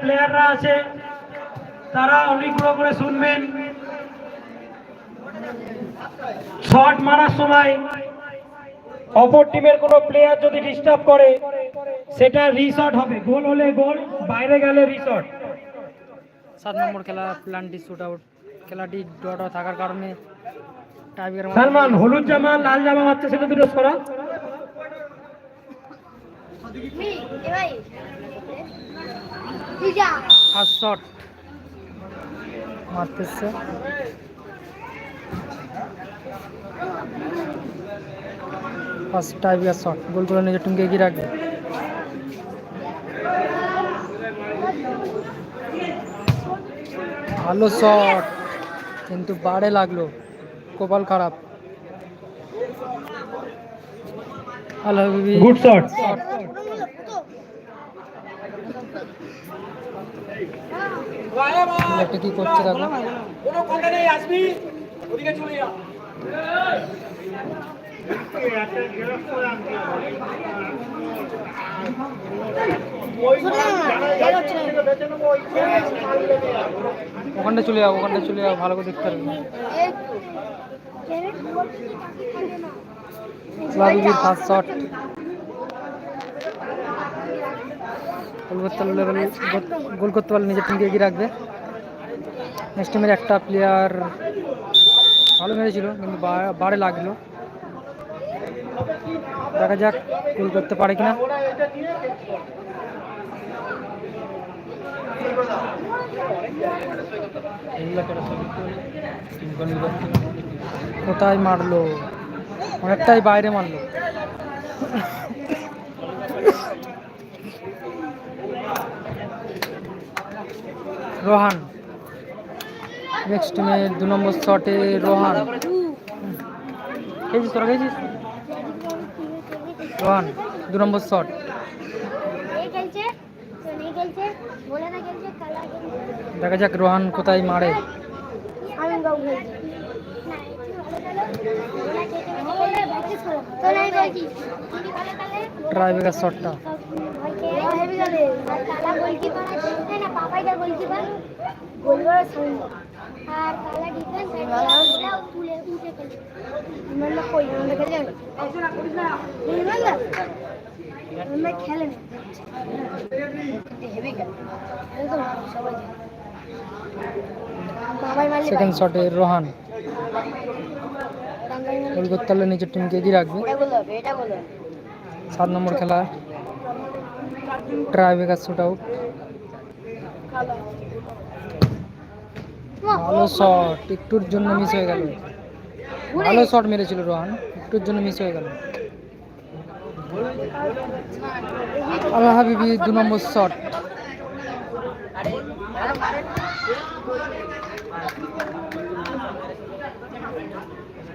প্লেয়াররা আছে তারা অনুগ্রহ করে শুনবেন। শট মারার সময় অপর টিমের কোনো প্লেয়ার যদি ডিস্টার্ব করে সেটা রিসর্ট হবে। গোল হলে গোল বাইরে গেলে রিসর্ট সাত নম্বর খেলা প্ল্যানটি শুট আউট খেলাটি ডট থাকার কারণে সালমান হলুদ জামা লাল জামা মারছে সেটা দুটো সরা ফার্স্ট শট মারতেছে। ফার্স্ট টাইব্রেকার শট গোল করে নিজের টিমকে এগিয়ে রাখবে। ভালো শট কিন্তু বাড়ে লাগল। কপাল খারাপ। হাবিবি। গুড শট শট একটা কি করছে দেখো ওখানটা চলে যাও ওখানটা চলে যাও ভালো করে দেখতে পারবে লাবিবির ফার্স্ট শট গোল করতে পারলে গোল করতে পারলে নিজের টিমকে এগিয়ে রাখবে। নেক্সট টিমের একটা প্লেয়ার ভালো মেরেছিল কিন্তু বারে লাগল। দেখা যাক গোল করতে পারে কিনা। কোথায় মারলো? অনেকটাই বাইরে মারলো। রোহান। নেক্সট টিমে দু নম্বর শটে রোহান। খেয়েছিস তোরা, খেয়েছিস? রোহান, দু নম্বর শট দেখা যাক রোহান কোথায় মারে। ট্রাইবেকার শটটা কালা মারলে সেকেন্ড শটে রোহান। গোল করতে পারলে নিজের টিমকে এগিয়ে রাখবে। সাত নম্বর খেলা। ট্রাইবেকার শুট আউট ভালো শট একটুর জন্য মিস হয়ে গেল। ভালো শট মেরেছিল রোহান, একটুর জন্য মিস হয়ে গেল। আল্লাহ হাবিবি, দু নম্বর শট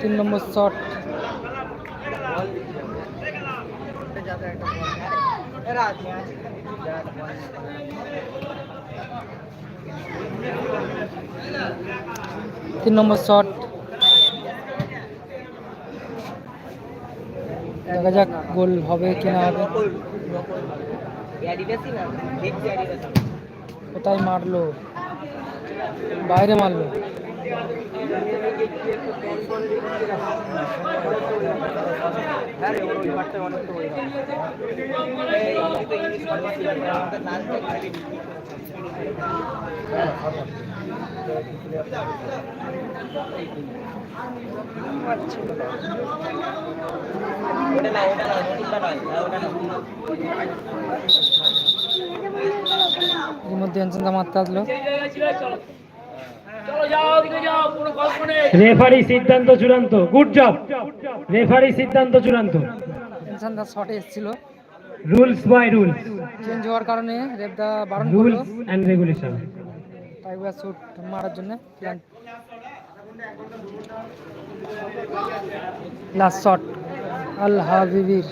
তিন নম্বর শট। তিন নম্বর শট। দেখা যাক গোল হবে কি না হবে কোথায় মারলো। বাইরে মারলো। এর মধ্যে এনসেন্সা মারতে আসলো। রেফারি সিদ্ধান্ত চূড়ান্ত। Good job. রেফারি সিদ্ধান্ত চূড়ান্ত। এনসেন্সা শটে এসেছিল। রুলস বাই রুলস চেঞ্জ হওয়ার কারণে রেবদা বারণ করল। Rules and regulation tiger shoot মারার জন্য। প্ল্যান লাস্ট শট আল হাবিবির।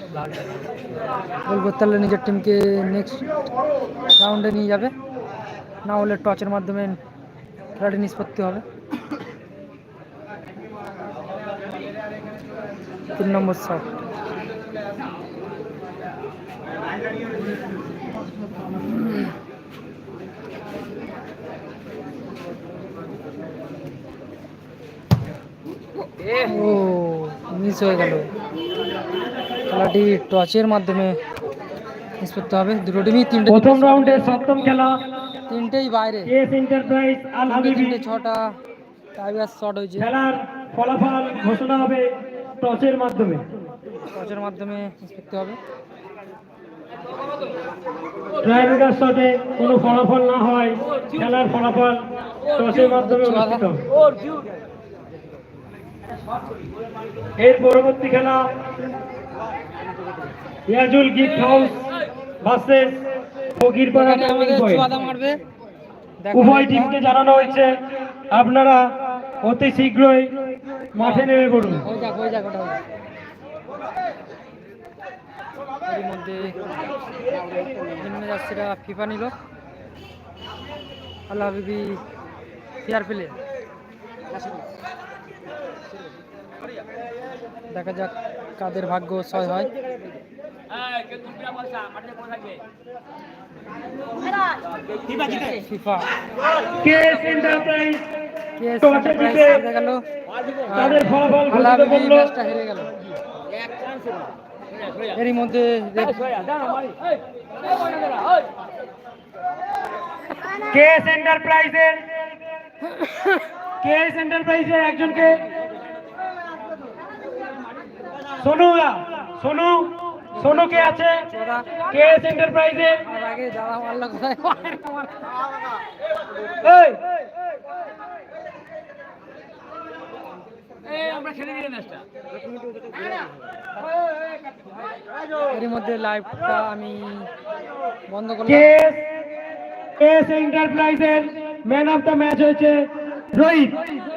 গোল করতে নিজের টিমকে নেক্সট রাউন্ডে নিয়ে যাবে। না হলে টচের মাধ্যমে খেলাটি নিষ্পত্তি হবে তিন নম্বর শট ও মিস হয়ে গেল। খেলাটি টচের মাধ্যমে নিষ্পত্তি হবে। দুটো টিমই তিনটে প্রথম রাউন্ডের সপ্তম খেলা। তিনটেই বাইরে। এস এন্টারপ্রাইজ আল তিনটে হাবিবি। তিনটে ছটা। টাইগার শট হয়েছে। খেলার ফলাফল ঘোষণা হবে টসের মাধ্যমে। টচের মাধ্যমে নিষ্পত্তি হবে। ট্রাইবেকার শটে কোনো ফলাফল না হয় খেলার ফলাফল টসের মাধ্যমে অনুষ্ঠিত হবে। এর পরবর্তী খেলা ইয়াজুল গিফট হাউস ভার্সেস উভয়। টিমকে জানানো হয়েছে আপনারা অতি শীঘ্রই মাঠে নেমে পড়ুন। এর মধ্যে ফিফা নিল। আল্লাহ হাবিবি ফেয়ার প্লে দেখা যাক কাদের ভাগ্য ছয় হয়। কেস এন্টারপ্রাইজ জিতে জিতে গেল তাদের ফলাফল ঘোষিত করল হেরে গেল এরই মধ্যে এন্টারপ্রাইজের একজনকে সোনু সোনু সোনু কে আছে কেএস এন্টারপ্রাইজের যারা মারলো কোথায় এরই মধ্যে লাইভটা আমি বন্ধ করলাম। এন্টারপ্রাইজের ম্যান অফ দ্য ম্যাচ হয়েছে রোহিত।